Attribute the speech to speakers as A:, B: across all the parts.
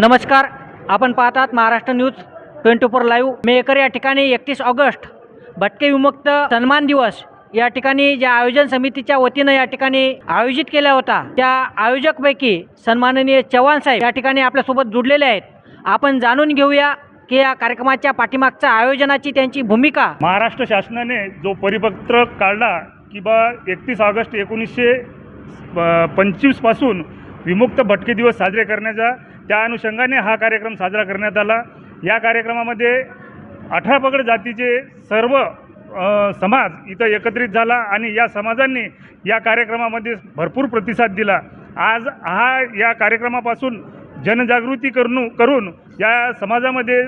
A: नमस्कार. आपण पाहतात Maharashtra news twenty four live. Maker या ठिकाणी एकतीस ऑगस्ट. भटके विमुक्त सन्मान दिवस या ठिकाणी ज्या आयोजन समितीच्या वतीनं या ठिकाणी आयोजित केला होता त्या आयोजकपैकी सन्माननीय चव्हाण साहेब या ठिकाणी आपल्यासोबत जुडलेले आहेत. आपण जाणून घेऊया की या कार्यक्रमाच्या पाठीमागच्या आयोजनाची त्यांची भूमिका.
B: महाराष्ट्र शासनाने जो परिपत्र काढला की बा एकतीस ऑगस्ट एकोणीसशे पंचवीसपासून विमुक्त भटके दिवस साजरे करण्याचा त्या अनुषंगाने हा कार्यक्रम साजरा करण्यात आला. या कार्यक्रमामध्ये अठरा पगड जातीचे सर्व समाज इथं एकत्रित झाला आणि या समाजांनी या कार्यक्रमामध्ये भरपूर प्रतिसाद दिला. आज हा या कार्यक्रमापासून जनजागृती करून करून या समाजामध्ये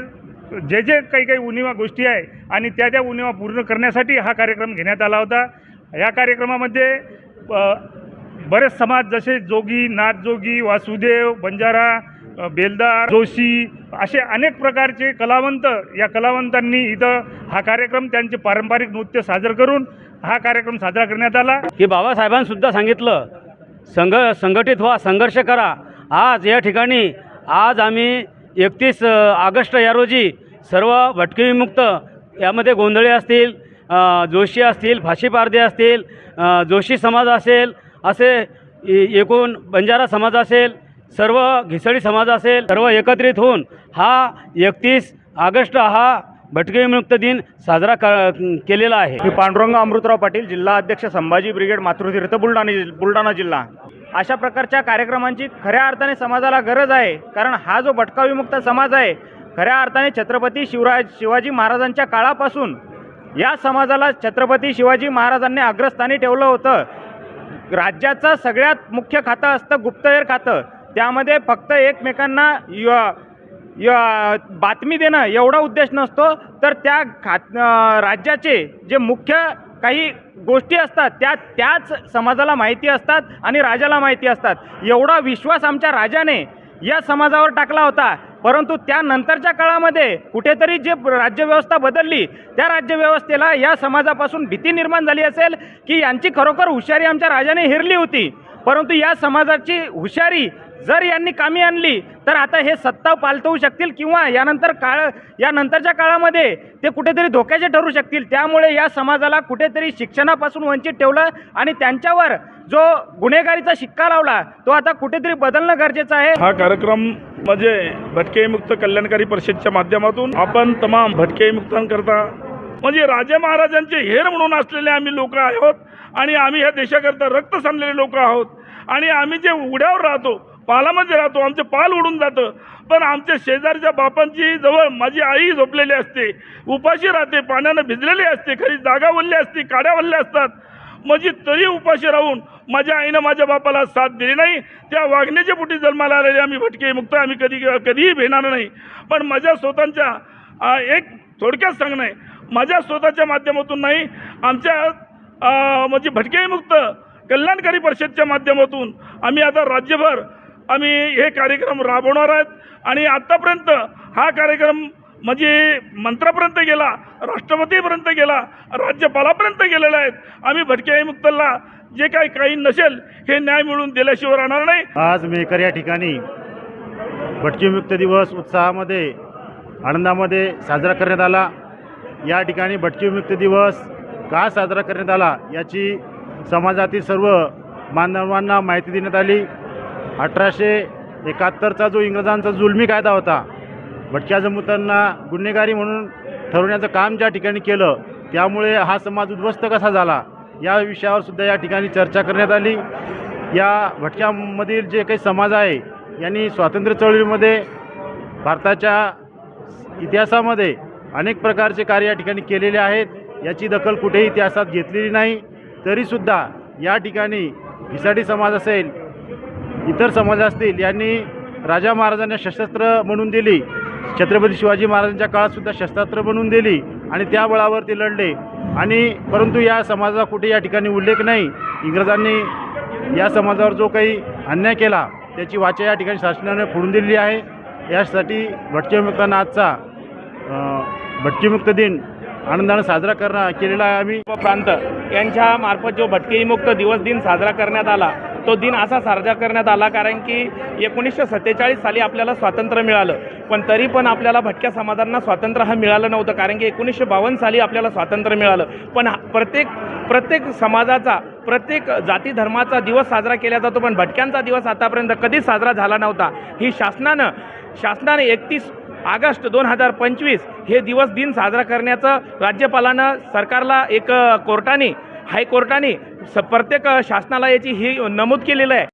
B: जे जे काही काही उणिवा गोष्टी आहे आणि त्या त्या उणिवा पूर्ण करण्यासाठी हा कार्यक्रम घेण्यात आला होता. या कार्यक्रमामध्ये बरेच समाज जसे जोगी नाथजोगी वासुदेव बंजारा बेलदार जोशी असे अनेक प्रकारचे कलावंत या कलावंतांनी इथं हा कार्यक्रम त्यांचे पारंपरिक नृत्य सादर करून हा कार्यक्रम साजरा करण्यात आला.
C: की बाबासाहेबांसुद्धा सांगितलं संघ संघटित व्हा संघर्ष करा. आज या ठिकाणी आज आम्ही एकतीस ऑगस्ट या रोजी सर्व भटकेविमुक्त यामध्ये गोंधळे असतील जोशी असतील फाशीपारदे असतील जोशी समाज असेल असे एकूण बंजारा समाज असेल सर्व घिसळी समाज असेल सर्व एकत्रित होऊन हा एकतीस ऑगस्ट हा भटकेविमुक्त दिन साजरा क केलेला आहे.
D: मी पांडुरंग अमृतराव पाटील जिल्हा अध्यक्ष संभाजी ब्रिगेड मातृतीर्थ बुलढाणा जिल- बुलढाणा जिल्हा. अशा प्रकारच्या कार्यक्रमांची खऱ्या अर्थाने समाजाला गरज आहे कारण हा जो भटका विमुक्त समाज आहे खऱ्या अर्थाने छत्रपती शिवराज शिवाजी महाराजांच्या काळापासून या समाजाला छत्रपती शिवाजी महाराजांनी अग्रस्थानी ठेवलं होतं. राज्याचं सगळ्यात मुख्य खातं असतं गुप्तहेर खातं. त्यामध्ये फक्त एकमेकांना य- य- बातमी देणं एवढा उद्देश नसतो. तर त्या खात राज्याचे जे मुख्य काही गोष्टी असतात त्या त्याच समाजाला माहिती असतात आणि राजाला माहिती असतात. एवढा विश्वास आमच्या राजाने या समाजावर टाकला होता. परंतु त्यानंतरच्या काळामध्ये कुठेतरी जे राज्यव्यवस्था बदलली त्या राज्यव्यवस्थेला या समाजापासून भीती निर्माण झाली असेल की यांची खरोखर हुशारी आमच्या राजाने हिरली होती. परंतु या समाजाची हुशारी जर यांनी कामी आणली तर आता हे सत्ता पालटवू शकतील किंवा यानंतर काळ यानंतरच्या काळामध्ये ते कुठेतरी धोक्याचे ठरू शकतील. त्यामुळे या समाजाला कुठेतरी शिक्षणापासून वंचित ठेवलं आणि त्यांच्यावर जो गुन्हेगारीचा शिक्का लावला तो आता कुठेतरी बदलणं गरजेचं आहे.
B: हा कार्यक्रम म्हणजे भटके मुक्त कल्याणकारी परिषदच्या माध्यमातून आपण तमाम भटके मुक्तांकरता म्हणजे राजे महाराजांचे हेर म्हणून असलेले आम्ही लोक आहोत आणि आम्ही ह्या देशाकरता रक्त सांगलेले लोक आहोत. आणि आम्ही जे उघड्यावर राहतो पालामध्ये राहतो आमचे पाल उडून जातं. पण आमच्या शेजारच्या बापांची जवळ माझी आई झोपलेली असते. उपाशी राहते पाण्यानं भिजलेली असते खरी जागा वल्ली असते काड्या वल्ल्या असतात. म्हणजे तरी उपाशी राहून माझ्या आईनं माझ्या बापाला साथ दिली नाही. त्या वागण्याच्या पोटी जन्माला आलेले आम्ही भटके मुक्त आम्ही कधी कधीही भेणार नाही. पण माझ्या स्वतःच्या एक थोडक्यात सांगणं आहे. माझ्या स्वतःच्या माध्यमातून नाही आमच्या म्हणजे भटकेही मुक्त कल्याणकारी परिषदच्या माध्यमातून आम्ही आता राज्यभर आम्ही हे कार्यक्रम राबवणार आहेत. आणि आत्तापर्यंत हा कार्यक्रम म्हणजे मंत्रापर्यंत गेला राष्ट्रपतीपर्यंत गेला राज्यपालापर्यंत गेलेला आहेत आम्ही भटके मुक्तला जे काही काही नसेल हे न्याय मिळून दिल्याशिवाय राहणार नाही.
D: आज मेकर या ठिकाणी भटकीमुक्त दिवस उत्साहामध्ये आनंदामध्ये साजरा करण्यात आला. या ठिकाणी भटकीमुक्त दिवस का साजरा करण्यात आला याची समाजातील सर्व मानवांना माहिती देण्यात आली. अठराशे एकाहत्तरचा जो इंग्रजांचा जुलमी कायदा होता भटक्या जमुतांना गुन्हेगारी म्हणून ठरवण्याचं काम ज्या ठिकाणी केलं त्यामुळे हा समाज उद्ध्वस्त कसा झाला या विषयावर सुद्धा या ठिकाणी चर्चा करण्यात आली. या भटक्यामधील जे काही समाज आहे यांनी स्वातंत्र्य चळवळीमध्ये भारताच्या इतिहासामध्ये अनेक प्रकारचे कार्य या ठिकाणी केलेले आहेत याची दखल कुठेही इतिहासात घेतलेली नाही. तरीसुद्धा या ठिकाणी हिसाडी समाज असेल इतर समाज असतील यांनी राजा महाराजांना शस्त्रास्त्र म्हणून दिली. छत्रपती शिवाजी महाराजांच्या काळातसुद्धा शस्त्रास्त्र बनवून दिली आणि त्या बळावर ते लढले. आणि परंतु या समाजाचा कुठे या ठिकाणी उल्लेख नाही. इंग्रजांनी या समाजावर जो काही अन्याय केला त्याची वाचा या ठिकाणी शासनाने फोडून दिलेली आहे. यासाठी भटकेमुक्तांना आजचा भटकेमुक्त दिन आनंदाने साजरा करणं केलेला आहे आम्ही.
E: प्रांत यांच्या मार्फत जो भटकेमुक्त दिवस दिन साजरा करण्यात आला तो दिन असा साजरा करण्यात आला कारण की एकोणीसशे सत्तेचाळीस साली आपल्याला स्वातंत्र्य मिळालं. पण तरी पण आपल्याला भटक्या समाजांना स्वातंत्र्य हा मिळालं नव्हतं कारण की एकोणीसशे बावन्न साली आपल्याला स्वातंत्र्य मिळालं. पण हा- प्रत्येक प्रत्येक समाजाचा प्रत्येक जाती धर्माचा दिवस साजरा केला जातो पण भटक्यांचा दिवस आतापर्यंत कधीच साजरा झाला नव्हता. ही शासनानं शासनाने एकतीस ऑगस्ट दोन हजार पंचवीस हे दिवस दिन साजरा करण्याचं राज्यपालानं सरकारला एक कोर्टाने हायकोर्टाने स प्रत्येक शासनाला याची ही नमूद केलेलं आहे.